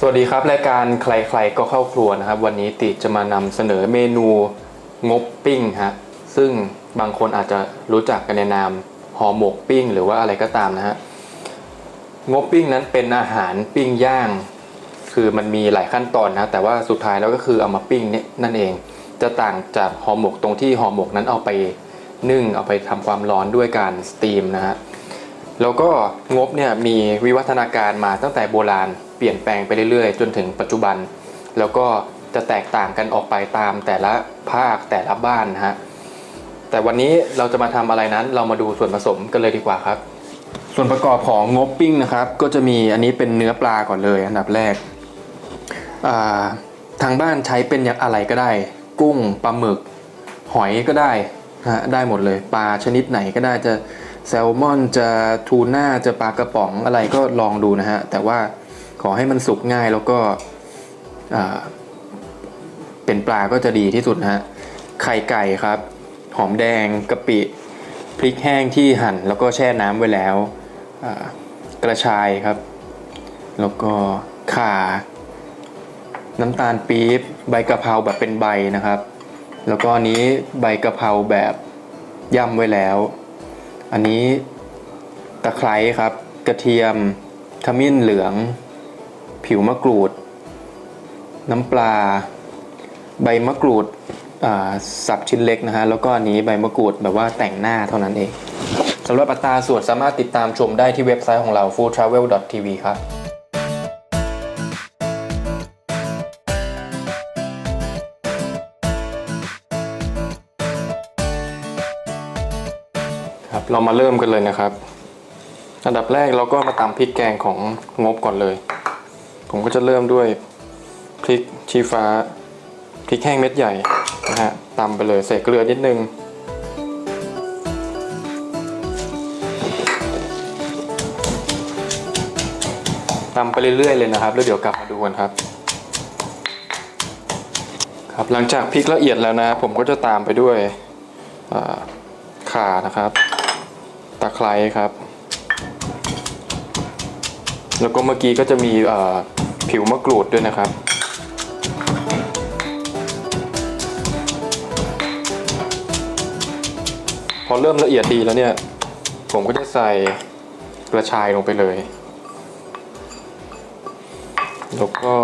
สวัสดีครับ รายการใครๆก็เข้าครัวนะครับ วันนี้ติจะมานำเสนอเมนูงบปิ้งฮะซึ่งบางคนอาจจะรู้จักกันในนามห่อหมกปิ้ง หรือว่าอะไรก็ตามนะฮะงบปิ้งนั้นเป็นอาหารปิ้งย่าง คือมันมีหลายขั้นตอนนะ แต่ว่าสุดท้ายแล้วก็คือเอามาปิ้งเนี่ยนั่นเอง จะต่างจากห่อหมกตรงที่ห่อหมกนั้นเอาไปนึ่งเอาไปทำความร้อนด้วยการสตีมนะฮะแล้วก็งบเนี่ยมีวิวัฒนาการมาตั้งแต่โบราณ เปลี่ยนแปลงไปเรื่อยๆ จนถึงปัจจุบัน แล้วก็จะแตกต่างกันออกไปตามแต่ละภาคแต่ละบ้านนะฮะแต่วันนี้เราจะมาทำอะไรนั้น เรามาดูส่วนผสมกันเลยดีกว่าครับ ส่วนประกอบของงบปิ้งนะครับ ก็จะมีอันนี้เป็นเนื้อปลาก่อนเลยอันดับแรกาทางบ้านใช้เป็นอย่างอะไรก็ได้ กุ้งปลาหมึก หอยก็ได้ฮะได้หมดเลยปลาชนิดไหนก็ได้จะแซลมอนจะทูน่าจะปลากระป๋องอะไรก็ลองดูนะฮะแต่ว่า อให้มันสุกง่ายแล้วก็เป็นปลาก็จะดีที่สุดนะฮะไข่ไก่ครับ หอมแดงกะปิพริกแห้งที่หั่นแล้วก็แช่น้ำไว้แล้วกระชายครับ แล้วก็ข่า น้ำตาลปี๊บใบกะเพราแบบเป็นใบนะครับ แล้วก็อันนี้ใบกะเพราแบบย่ำไว้แล้ว อันนี้ตะไคร้ครับ กระเทียมขมิ้นเหลือง ผิวมะกรูด น้ำปลา ใบมะกรูดสับชิ้นเล็กนะฮะ แล้วก็อันนี้ใบมะกรูดแบบว่าแต่งหน้าเท่านั้นเองสำหรับอัตราส่วนสามารถติดตามชมได้ที่เว็บไซต์ของเรา foodtravel.tv ครับครับ เรามาเริ่มกันเลยนะครับ อันดับแรกเราก็มาตำพริกแกงของงบก่อนเลย ผมก็จะเริ่มด้วยพริกชี้ฟ้าพริกแห้งเม็ดใหญ่นะฮะตำไปเลยใส่เกลือนิดนึงตำไปเรื่อยๆเลยนะครับ แล้วเดี๋ยวกลับมาดูกันครับ ครับหลังจากพริกละเอียดแล้วนะ ผมก็จะตามไปด้วยข่านะครับ ตะไคร้ครับ แล้วก็เมื่อกี้ก็จะมีอ ผิวมะกรูดด้วยนะครับ พอเริ่มละเอียดดีแล้วเนี่ย ผมก็จะใส่กระชายลงไปเลย แล้วก็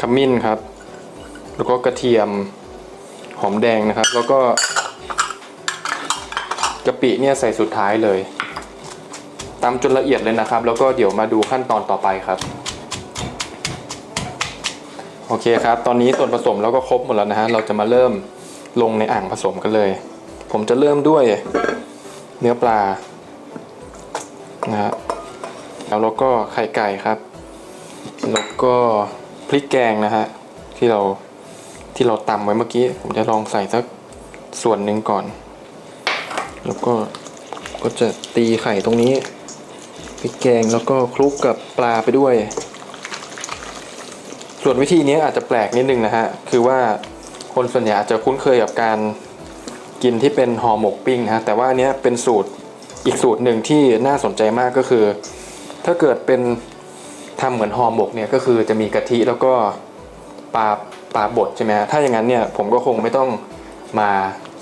ขมิ้นครับ แล้วก็กระเทียมหอมแดงนะครับ แล้วก็กะปิเนี่ยใส่สุดท้ายเลยตำจนละเอียดเลยนะครับ แล้วก็เดี๋ยวมาดูขั้นตอนต่อไปครับ โอเคครับ ตอนนี้ส่วนผสมเราก็ครบหมดแล้วนะฮะ เราจะมาเริ่มลงในอ่างผสมกันเลย ผมจะเริ่มด้วยเนื้อปลานะฮะแล้วเราก็ไข่ไก่ครับ แล้วก็พริกแกงนะฮะที่เราที่เราตำไว้เมื่อกี้ ผมจะลองใส่สักส่วนหนึ่งก่อน แล้วก็ก็จะตีไข่ตรงนี้พริกแกงแล้วก็คลุกกับปลาไปด้วย ส่วนวิธีนี้อาจจะแปลกนิดนึงนะฮะ คือว่าคนส่วนใหญ่อาจจะคุ้นเคยกับการกินที่เป็นห่อหมกปิ้งนะฮะ แต่ว่าอันเนี้ยเป็นสูตรอีกสูตรหนึ่งที่น่าสนใจมากก็คือ ถ้าเกิดเป็นทำเหมือนห่อหมกเนี่ยก็คือจะมีกะทิแล้วก็ปลาปลาบดใช่ไหมฮะ ถ้าอย่างนั้นเนี่ยผมก็คงไม่ต้องมา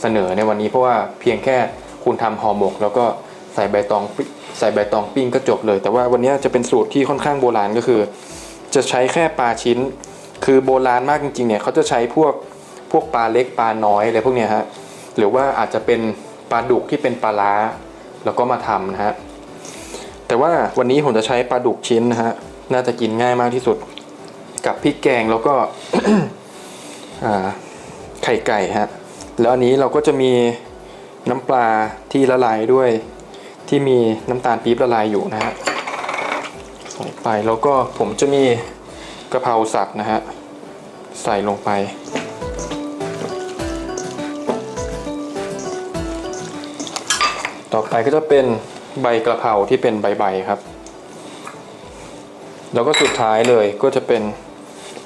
เสนอในวันนี้เพราะว่าเพียงแค่คุณทำห่อหมก แล้วก็ใส่ใบตองปิ้งใส่ใบตองปิ้งก็จบเลย แต่ว่าวันนี้จะเป็นสูตรที่ค่อนข้างโบราณก็คือ จะใช้แค่ปลาชิ้น คือโบราณมากจริงๆเนี่ยเขาจะใช้พวกพวกปลาเล็กปลาน้อยอะไรพวกเนี้ยฮะหรือว่าอาจจะเป็นปลาดุกที่เป็นปลาล้า แล้วก็มาทำนะฮะแต่ว่าวันนี้ผมจะใช้ปลาดุกชิ้นนะฮะน่าจะกินง่ายมากที่สุด กับพริกแกงแล้วก็ไข่ไก่ฮะแล้วอันนี้เราก็จะมีน้ำปลาที่ละลายด้วย ที่มีน้ำตาลปี๊บละลายอยู่นะฮะ ใส่ไปแล้วก็ผมจะมีกะเพราสับนะฮะ ใส่ลงไป ต่อไปก็จะเป็นใบกระเพราที่เป็นใบๆครับ แล้วก็สุดท้ายเลยก็จะเป็น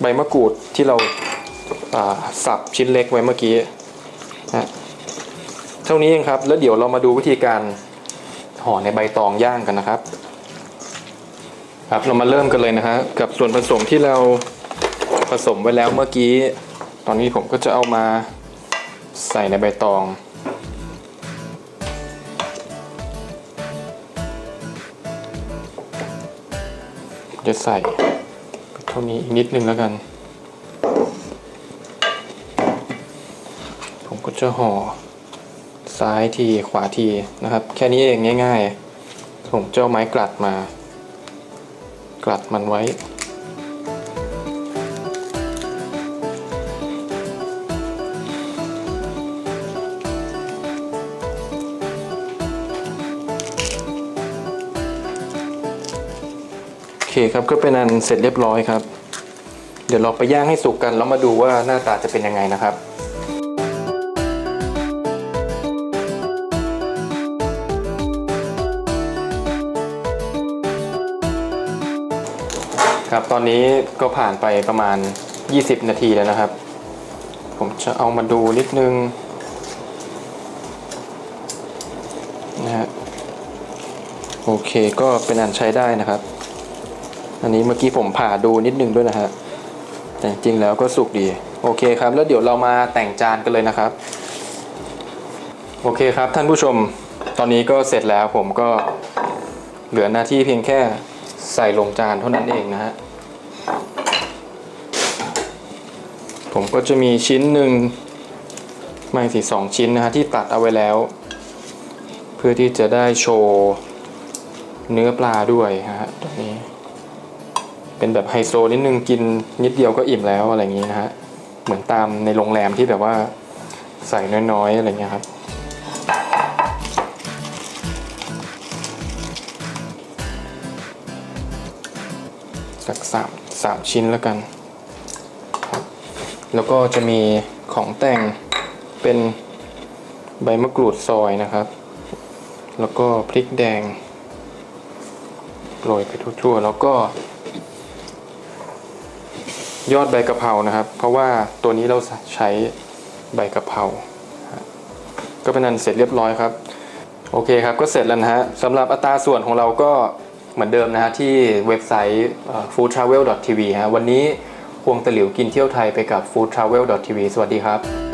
ใบมะกรูดที่เราาสับชิ้นเล็กไว้เมื่อกี้นะเท่านี้เองครับ แล้วเดี๋ยวเรามาดูวิธีการห่อในใบตองย่างกันนะครับ ครับเรามาเริ่มกันเลยนะฮะกับส่วนผสมที่เราผสมไว้แล้วเมื่อกี้ ตอนนี้ผมก็จะเอามาใส่ในใบตองจะใส่เท่านี้อีกนิดนึงแล้วกัน ผมก็จะห่อซ้ายทีขวาทีนะครับ แค่นี้เองง่าย ๆ ผมจะเอาไม้กลัดมา กลัดมันไว้ โอเคครับก็เป็นอันเสร็จเรียบร้อยครับ เดี๋ยวเราไปย่างให้สุกกันแล้วมาดูว่าหน้าตาจะเป็นยังไงนะครับ ครับ ตอนนี้ก็ผ่านไปประมาณ 20 นาทีแล้วนะครับ ผมจะเอามาดูนิดนึงนะฮะโอเคก็เป็นอันใช้ได้นะครับ อันนี้เมื่อกี้ผมผ่าดูนิดนึงด้วยนะฮะแต่จริงแล้วก็สุกดี โอเคครับ แล้วเดี๋ยวเรามาแต่งจานกันเลยนะครับ โอเคครับท่านผู้ชมตอนนี้ก็เสร็จแล้วผมก็เหลือหน้าที่เพียงแค่ ใส่ลงจานเท่านั้นเองนะฮะ ผมก็จะมีชิ้นหนึ่งไม่สิสองชิ้นนะฮะที่ตัดเอาไว้แล้ว เพื่อที่จะได้โชว์เนื้อปลาด้วยฮะตรงนี้ เป็นแบบไฮโซนิดนึงกินนิดเดียวก็อิ่มแล้วอะไรอย่างนี้นะฮะ เหมือนตามในโรงแรมที่แบบว่าใส่น้อยๆอะไรเงี้ยครับ สามสามชิ้นแล้วกันครับแล้วก็จะมีของแต่งเป็นใบมะกรูดซอยนะครับ แล้วก็พริกแดงโรยไปทั่วๆ แล้วก็ ยอดใบกะเพรานะครับ เพราะว่าตัวนี้เราใช้ใบกะเพราก็เป็นอันเสร็จเรียบร้อยครับ โอเคครับก็เสร็จแล้วนะฮะสำหรับอัตราส่วนของเราก็ เหมือนเดิมนะฮะที่เว็บไซต์ foodtravel.tv ฮะวันนี้ควงตะหลิวกินเที่ยวไทยไปกับ foodtravel.tv สวัสดีครับ